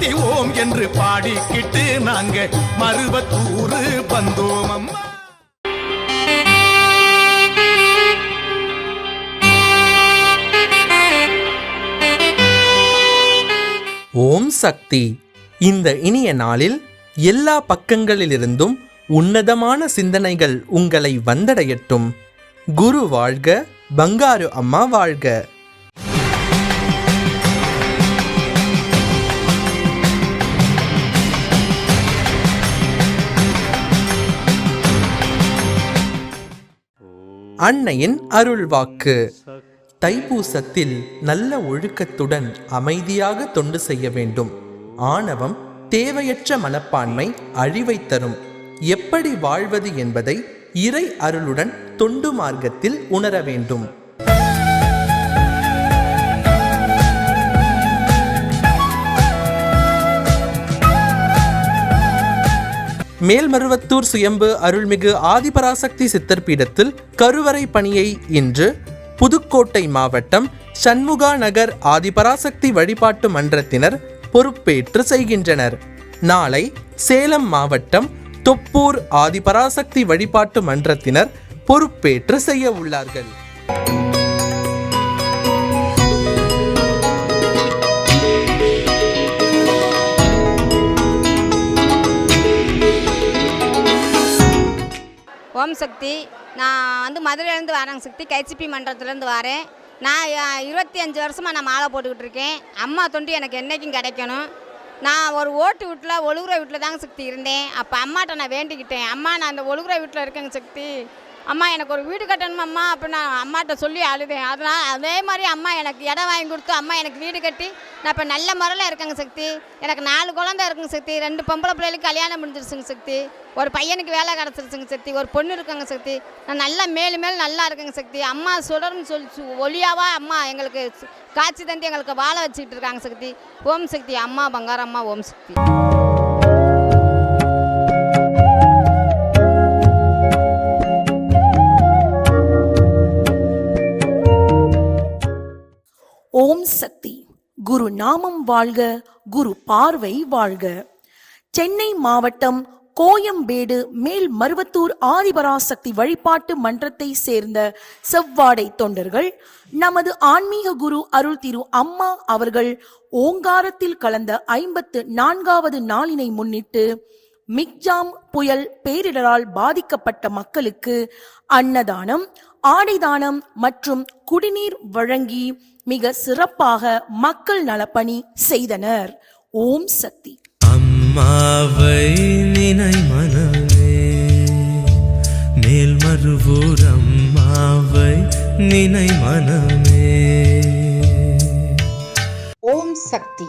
சக்தி ஓம் என்று பாடிக்கிட்டு நாங்க மருவத்தூரு வந்தோம் அம்மா. ஓம் சக்தி. இந்த இனிய நாளில் எல்லா பக்கங்களிலிருந்தும் உன்னதமான சிந்தனைகள் உங்களை வந்தடையட்டும். குரு வாழ்க பங்காரு அம்மா வாழ்க. அன்னையின் அருள்வாக்கு. தைப்பூசத்தில் நல்ல ஒழுக்கத்துடன் அமைதியாக தொண்டு செய்ய வேண்டும். ஆணவம் தேவையற்ற மனப்பான்மை அழிவை தரும். எப்படி வாழ்வது என்பதை இறை அருளுடன் தொண்டு மார்க்கத்தில் உணர வேண்டும். மேல்மருவத்தூர் சுயம்பு அருள்மிகு ஆதிபராசக்தி சித்தர் பீடத்தில் கருவறை பணியை இன்று புதுக்கோட்டை மாவட்டம் சண்முகா நகர் ஆதிபராசக்தி வழிபாட்டு மன்றத்தினர் பொறுப்பேற்று செய்கின்றனர். நாளை சேலம் மாவட்டம் தொப்பூர் ஆதிபராசக்தி வழிபாட்டு மன்றத்தினர் பொறுப்பேற்று செய்ய உள்ளார்கள். ஓம் சக்தி. நான் வந்து மதுரையிலேருந்து வரேங்க சக்தி. கைச்சிப்பி மன்றத்துலேருந்து வரேன். நான் இருபத்தி அஞ்சு வருஷமாக நான் மாலை போட்டுக்கிட்டு இருக்கேன். அம்மா தொண்டு எனக்கு என்றைக்கும் கிடைக்கணும். நான் ஒரு ஓட்டு வீட்டில் ஒழுகுற வீட்டில் தாங்க சக்தி இருந்தேன். அப்போ அம்மாட்ட நான் வேண்டிக்கிட்டேன். அம்மா நான் அந்த ஒழுகுற வீட்டில் இருக்கேங்க சக்தி. அம்மா எனக்கு ஒரு வீடு கட்டணும் அம்மா? அப்போ நான் அம்மாட்ட சொல்லி அழுதேன். அதனால் அதே மாதிரி அம்மா எனக்கு இடம் வாங்கி கொடுத்து அம்மா எனக்கு வீடு கட்டி நான் இப்போ நல்ல முறையில் இருக்கேங்க சக்தி. எனக்கு நாலு குழந்தை இருக்குங்க சக்தி. ரெண்டு பொம்பளை பிள்ளைகளுக்கு கல்யாணம் முடிஞ்சிருச்சுங்க சக்தி. ஒரு பையனுக்கு வேலை கிடச்சிருச்சுங்க சக்தி. ஒரு பொண்ணு இருக்கங்க சக்தி. நான் நல்லா மேலும் மேலும் நல்லா இருக்கேங்க சக்தி. அம்மா சுடர்னு சொல்லி சு- ஒளியாவா அம்மா எங்களுக்கு காட்சி தந்து எங்களுக்கு வாழ வச்சுக்கிட்டு இருக்காங்க சக்தி. ஓம் சக்தி. அம்மா பங்காரம் அம்மா ஓம் சக்தி. சக்தி. குரு நாமம் வாழ்க குரு பார்வை வாழ்க. சென்னை மாவட்டம் கோயம்பேடு மேல் மருவத்தூர் ஆதிபராசக்தி வழிபாட்டு மன்றத்தை சேர்ந்த செவ்வாடை தொண்டர்கள் நமது ஆன்மீக குரு அருள் திரு அம்மா அவர்கள் ஓங்காரத்தில் கலந்த ஐம்பத்து நான்காவது நாளினை முன்னிட்டு மிக்ஜாம் புயல் பேரிடரால் பாதிக்கப்பட்ட மக்களுக்கு அன்னதானம் ஆடைதானம் மற்றும் குடிநீர் வழங்கி மிக சிறப்பாக மக்கள் நலப்பணி செய்தனர். ஓம் சக்தி. அம்மாவை நினை மனமே மேல் மறுவூர் அம்மாவை நினை மனமே ஓம் சக்தி.